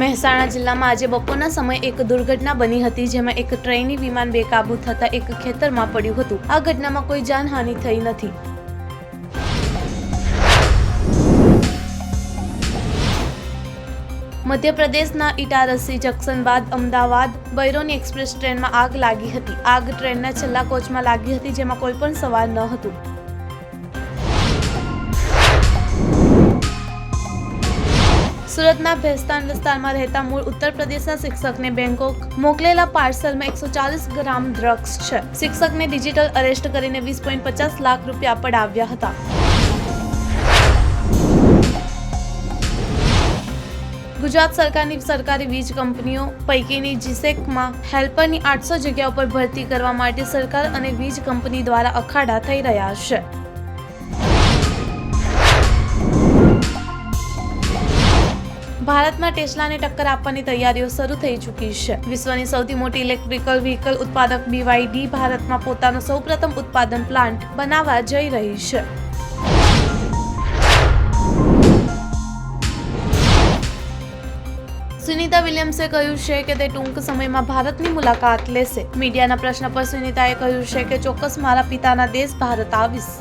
મહેસાણા જિલ્લામાં આજે બપોરના સમયે એક દુર્ઘટના બની હતી, જેમાં એક ટ્રેની વિમાન બેકાબૂ થતાં એક ખેતરમાં પડ્યું હતું. આ ઘટનામાં કોઈ જાનહાનિ થઈ નથી. મધ્યપ્રદેશના ઇટારસી જંકશન બાદ અમદાવાદ બૈરોની એક્સપ્રેસ ટ્રેનમાં આગ લાગી હતી. આગ ટ્રેનના છેલ્લા કોચમાં લાગી હતી, જેમાં કોઈ પણ સવાર ન હતું. સુરતના ભેસ્તાન વિસ્તારમાં રહેતા મૂળ ઉત્તર પ્રદેશના શિક્ષકને બેંકોક મોકલેલા પાર્સલમાં એકસો ચાલીસ ગ્રામ ડ્રગ્સ છે. શિક્ષકને ડિજિટલ અરેસ્ટ કરીને વીસ પોઈન્ટ પચાસ લાખ રૂપિયા પડાવ્યા હતા. ગુજરાત સરકારની સરકારી વીજ કંપનીઓ પૈકીની જીસેકમાં હેલ્પરની આઠસો જગ્યાઓ પર ભરતી કરવા માટે સરકાર અને વીજ કંપની દ્વારા અખાડા થઈ રહ્યા છે. ભારતમાં ટેસ્લાને ટક્કર આપવાની તૈયારીઓ શરૂ થઈ ચૂકી છે. વિશ્વની સૌથી મોટી ઇલેક્ટ્રિકલ વ્હીકલ ઉત્પાદક બીવાયડી ભારતમાં પોતાનો સૌપ્રથમ ઉત્પાદન પ્લાન્ટ બનાવવા જઈ રહી છે. સુનિતા વિલિયમ્સે કહ્યું છે કે તે ટૂંક સમયમાં ભારતની મુલાકાત લેશે. મીડિયાના પ્રશ્ન પર સુનિતાએ કહ્યું છે કે ચોક્કસ મારા પિતાના દેશ ભારત આવીશ.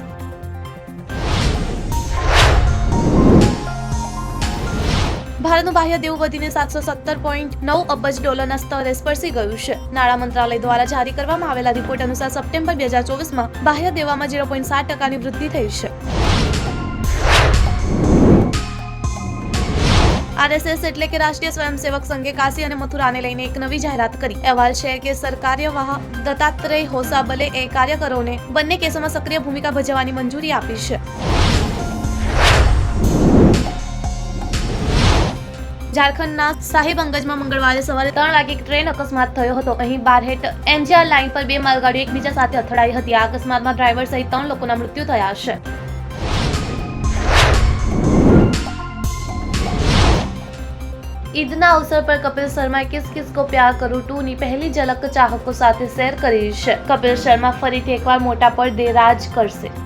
ભારતનું બાહ્ય દેવું વધીને સાતસો સત્તર પોઈન્ટ નવ અબજ ડોલરના સ્તરે સ્પર્શી ગયું છે. નાણાં મંત્રાલય દ્વારા જારી કરવામાં આવેલા રિપોર્ટ અનુસાર સપ્ટેમ્બર બે હજાર ચોવીસમાં બાહ્ય દેવામાં ઝીરો પોઈન્ટ સાત ટકાની વૃદ્ધિ થઈ છે. આરએસએસ એટલે કે રાષ્ટ્રીય સ્વયંસેવક સંઘે કાશી અને મથુરાને લઈને એક નવી જાહેરાત કરી. અહેવાલ છે કે સરકાર્યવાહ દત્તાત્રેય હોસાબલે એ કાર્યકરોને બંને કેસોમાં સક્રિય ભૂમિકા ભજવવાની મંજૂરી આપી છે. ઝારખંડના સાહિબગંજમાં મંગળવારે સવારે ત્રણ વાગે ટ્રેન અકસ્માત થયો હતો. અહીં બારહેટ એનજીઆર લાઇન પર બે માલગાડીઓ એકબીજા સાથે અથડાઈ હતી. આ અકસ્માતમાં ડ્રાઈવર સહિત ત્રણ લોકોના મૃત્યુ થયા છે. ઈદના અવસર પર કપિલ શર્માએ કિસ કિસ કો પ્યાર કરું ટુ ની પહેલી ઝલક ચાહકો સાથે શેર કરી છે. કપિલ શર્મા ફરીથી એકવાર મોટા પડદે રાજ કરશે.